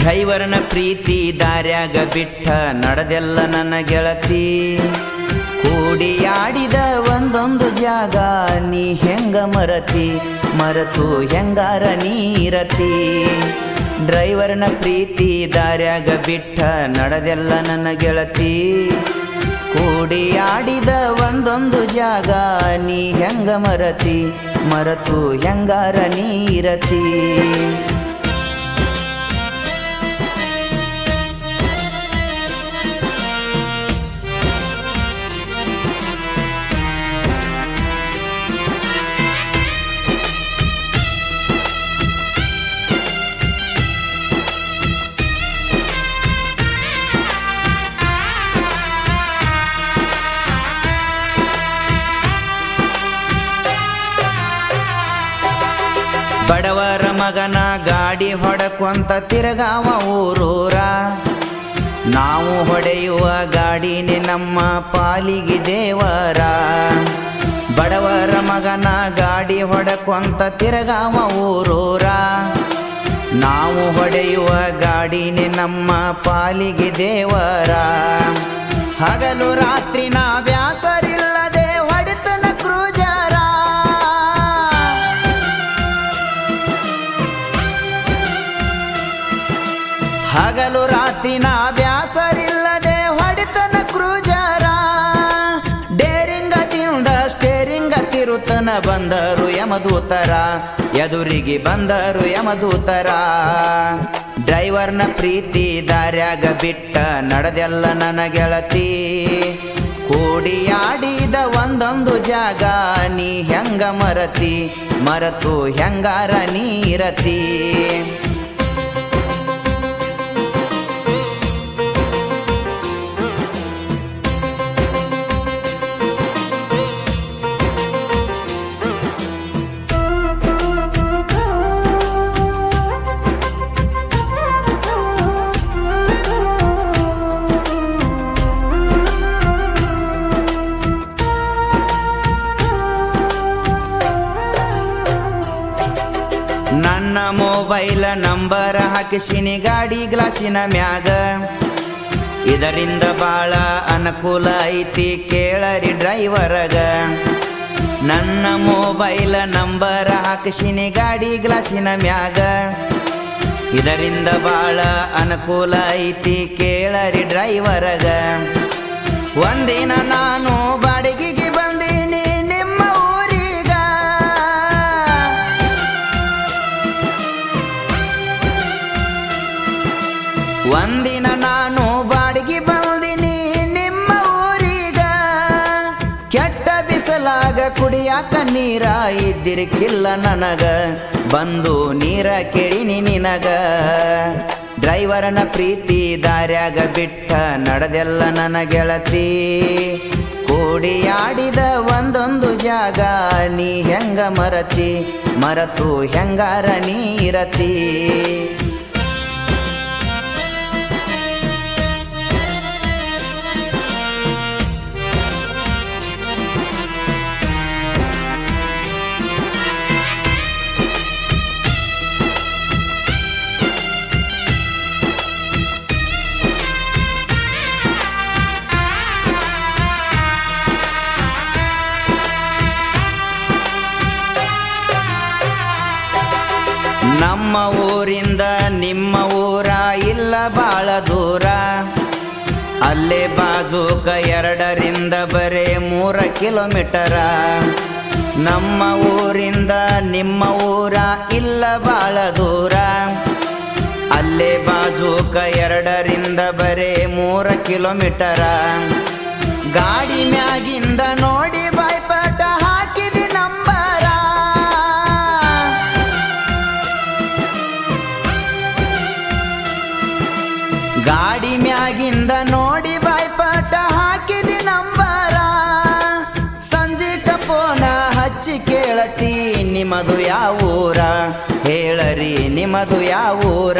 ಡ್ರೈವರ್ನ ಪ್ರೀತಿ ದಾರ್ಯಾಗ ಬಿಟ್ಟ ನಡೆದೆಲ್ಲ ನನ್ನ ಗೆಳತಿ. ಕೂಡಿಯಾಡಿದ ಒಂದೊಂದು ಜಾಗ, ನೀ ಹೆಂಗ ಮರತಿ? ಮರತು ಹೆಂಗಾರ ನೀರತಿ? ಡ್ರೈವರ್ನ ಪ್ರೀತಿ ದಾರ್ಯಾಗ ಬಿಟ್ಟ ನಡೆದೆಲ್ಲ ನನ್ನ ಗೆಳತಿ. ಕೂಡಿಯಾಡಿದ ಒಂದೊಂದು ಜಾಗ, ನೀ ಹೆಂಗ ಮರತಿ? ಮರತು ಹೆಂಗಾರ ನೀರತಿ? ಬಡವರ ಮಗನ ಗಾಡಿ ಹೊಡಕೊಂತ ತಿರುಗಾವ ಊರೂರ. ನಾವು ಹೊಡೆಯುವ ಗಾಡಿನೇ ನಮ್ಮ ಪಾಲಿಗೆ ದೇವರ. ಬಡವರ ಮಗನ ಗಾಡಿ ಹೊಡಕೊಂತ ತಿರುಗಾವ ಊರೂರ. ನಾವು ಹೊಡೆಯುವ ಗಾಡಿನೇ ನಮ್ಮ ಪಾಲಿಗೆ ದೇವರ. ಹಗಲು ರಾತ್ರಿ ನಾ ಹಗಲು ರಾತ್ರಿ ನಾ ಬ್ಯಾಸರಿಲ್ಲದೆ ಹೊಡಿತನ ಕ್ರೂಜರ. ಡೇರಿಂಗ ತಿಂದ ಸ್ಟೇರಿಂಗ ತಿರುತನ ಬಂದರು ಯಮದೂತರ. ಎದುರಿಗೆ ಬಂದರು ಯಮದೂತರ. ಡ್ರೈವರ್ನ ಪ್ರೀತಿ ದಾರ್ಯಾಗ ಬಿಟ್ಟ ನಡೆದೆಲ್ಲ ನನ್ನ ಗೆಳತಿ. ಕೂಡಿಯಾಡಿದ ಒಂದೊಂದು ಜಾಗ, ನೀ ಹೆಂಗ ಮರತಿ? ಮರತು ಹೆಂಗಾರ ನೀರತಿ? ಮೊಬೈಲ್ ನಂಬರ್ ಹಾಕಿಸಿನಿ ಗಾಡಿ ಗ್ಲಾಸಿನ ಮ್ಯಾಗ. ಇದರಿಂದ ಬಾಳ ಅನುಕೂಲ ಐತಿ ಕೇಳರಿ ಡ್ರೈವರಗ. ನನ್ನ ಮೊಬೈಲ್ ನಂಬರ್ ಹಾಕಿಸಿನಿ ಗಾಡಿ ಗ್ಲಾಸಿನ ಮ್ಯಾಗ. ಇದರಿಂದ ಬಾಳ ಅನುಕೂಲ ಐತಿ ಕೇಳರಿ ಡ್ರೈವರಗ. ಒಂದಿನ ನಾನು ಕುಡಿಯಾಕ ನೀರ ಇದ್ದಿರಕ್ಕಿಲ್ಲ ನನಗ. ಬಂದು ನೀರ ಕೇಳಿನಿ ನಿನಗ. ಡ್ರೈವರನ ಪ್ರೀತಿ ದಾರ್ಯಾಗ ಬಿಟ್ಟ ನಡೆದೆಲ್ಲ ನನ್ನ ಗೆಳತಿ. ಆಡಿದ ಒಂದೊಂದು ಜಾಗ ನೀ ಹೆಂಗ ಮರತಿ? ಮರತು ಹೆಂಗಾರ ನೀರತಿ ನಮ್ಮ ಊರಿಂದ ನಿಮ್ಮ ಊರ ಇಲ್ಲ ಬಾಳ ದೂರ. ಅಲ್ಲೇ ಬಾಜೂಕ ಎರಡರಿಂದ ಬರೇ ಮೂರ ಕಿಲೋಮೀಟರ. ನಮ್ಮ ಊರಿಂದ ನಿಮ್ಮ ಊರ ಇಲ್ಲ ಬಾಳ ದೂರ. ಅಲ್ಲೇ ಬಾಜೂಕ ಎರಡರಿಂದ ಬರೇ ಮೂರ ಕಿಲೋಮೀಟರ. ಗಾಡಿ ಮ್ಯಾಗಿಂದ ನೋಡಿ ಗಾಡಿ ಮ್ಯಾಗಿಂದ ನೋಡಿ ಬಾಯ್ಪಾಟ ಹಾಕಿದಿ ನಂಬರ. ಸಂಜೆ ಕಪೋನ ಹಚ್ಚಿ ಕೇಳತಿ, ನಿಮ್ಮದು ಯಾವೂರ ಹೇಳರಿ, ನಿಮ್ಮದು ಯಾವೂರ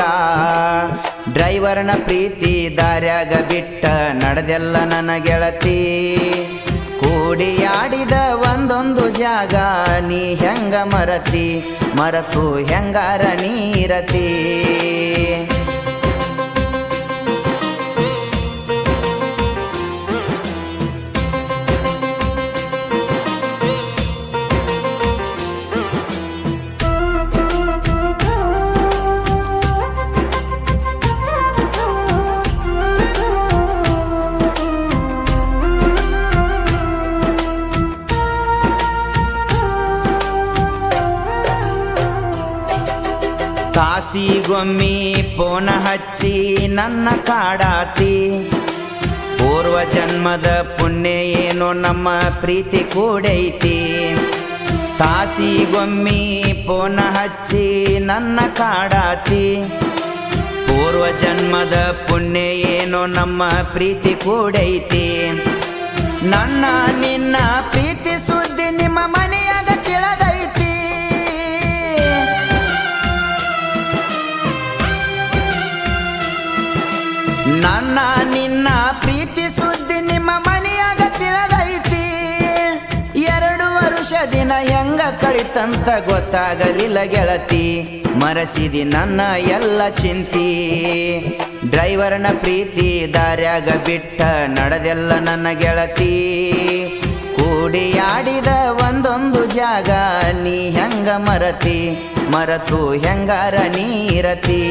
ಡ್ರೈವರ್ನ ಪ್ರೀತಿ ದಾರ್ಯಾಗ ಬಿಟ್ಟ ನಡೆದೆಲ್ಲ ನನ್ನ ಗೆಳತಿ. ಕೂಡಿಯಾಡಿದ ಒಂದೊಂದು ಜಾಗ, ನೀ ಹೆಂಗ ಮರತಿ? ಮರತು ಹೆಂಗಾರ ನೀರತಿ? ತಾಸಿಗೊಮ್ಮಿ ಪೋನ ಹಚ್ಚಿ ನನ್ನ ಕಾಡಾತಿ. ಪೂರ್ವ ಜನ್ಮದ ಪುಣ್ಯ ಏನೋ ನಮ್ಮ ಪ್ರೀತಿ ಕೂಡೈತಿ. ತಾಸಿಗೊಮ್ಮಿ ಪೋನ ಹಚ್ಚಿ ನನ್ನ ಕಾಡಾತಿ. ಪೂರ್ವ ಜನ್ಮದ ಪುಣ್ಯ ಏನೋ ನಮ್ಮ ಪ್ರೀತಿ ಕೂಡೈತಿ. ನನ್ನ ನಿನ್ನ ಪ್ರೀತಿ ಹೆಂಗ ಕಳಿತಂತ ಗೊತ್ತಾಗಲಿಲ್ಲ ಗೆಳತಿ. ಮರಸಿದಿ ನನ್ನ ಎಲ್ಲ ಚಿಂತಿ. ಡ್ರೈವರ್ನ ಪ್ರೀತಿ ದಾರ್ಯಾಗ ಬಿಟ್ಟ ನಡೆದೆಲ್ಲ ನನ್ನ ಗೆಳತಿ. ಕೂಡಿಯಾಡಿದ ಒಂದೊಂದು ಜಾಗ ನೀ ಹೆಂಗ ಮರತಿ? ಮರತು ಹೆಂಗಾರ ನೀರತಿ?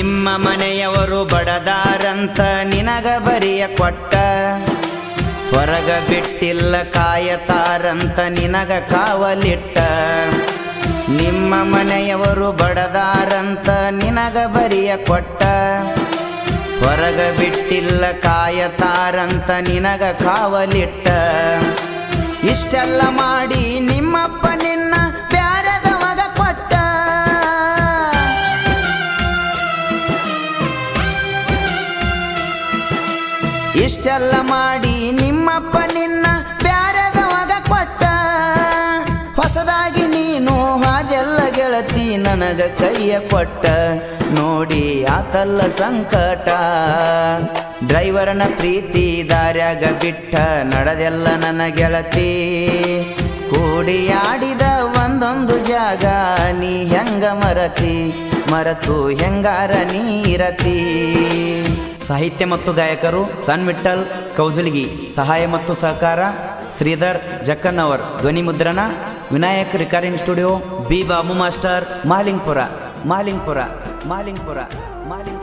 ನಿಮ್ಮ ಮನೆಯವರು ಬಡದಾರಂತ ನಿನಗ ಬರಿಯ ಕೊಟ್ಟ. ಹೊರಗ ಬಿಟ್ಟಿಲ್ಲ ಕಾಯತಾರಂತ ನಿನಗ ಕಾವಲಿಟ್ಟ. ನಿಮ್ಮ ಮನೆಯವರು ಬಡದಾರಂತ ನಿನಗ ಬರಿಯ ಕೊಟ್ಟ. ಹೊರಗ ಬಿಟ್ಟಿಲ್ಲ ಕಾಯತಾರಂತ ನಿನಗ ಕಾವಲಿಟ್ಟ. ಇಷ್ಟೆಲ್ಲ ಮಾಡಿ ನಿಮ್ಮಪ್ಪ ನಿನ್ನ ಇಷ್ಟೆಲ್ಲ ಮಾಡಿ ನಿಮ್ಮಪ್ಪ ನಿನ್ನ ಬ್ಯಾರದ ಮಗ ಕೊಟ್ಟ. ಹೊಸದಾಗಿ ನೀನು ಅದೆಲ್ಲ ಗೆಳತಿ ನನಗ ಕೈಯ ಕೊಟ್ಟ. ನೋಡಿ ಆತಲ್ಲ ಸಂಕಟ. ಡ್ರೈವರ್ನ ಪ್ರೀತಿ ದಾರ್ಯಾಗ ಬಿಟ್ಟ. ನಡೆದೆಲ್ಲ ನನ್ನ ಗೆಳತಿ. ಆಡಿದ ಒಂದೊಂದು ಜಾಗ ನೀ ಹೆಂಗ ಮರತಿ? ಮರತು ಹೆಂಗಾರ ನೀರತಿ? ಸಾಹಿತ್ಯ ಮತ್ತು ಗಾಯಕರು ಸನ್ ವಿಠಲ್ ಕೌಜಲ್ಗಿ, ಸಹಾಯ ಮತ್ತು ಸಹಕಾರ, ಶ್ರೀಧರ್ ಜಕ್ಕನ್ನವರ್, ಧ್ವನಿ ಮುದ್ರಣ, Vinayak recording studio, B Babu master, Malingpura Malingpura Malingpura Malinga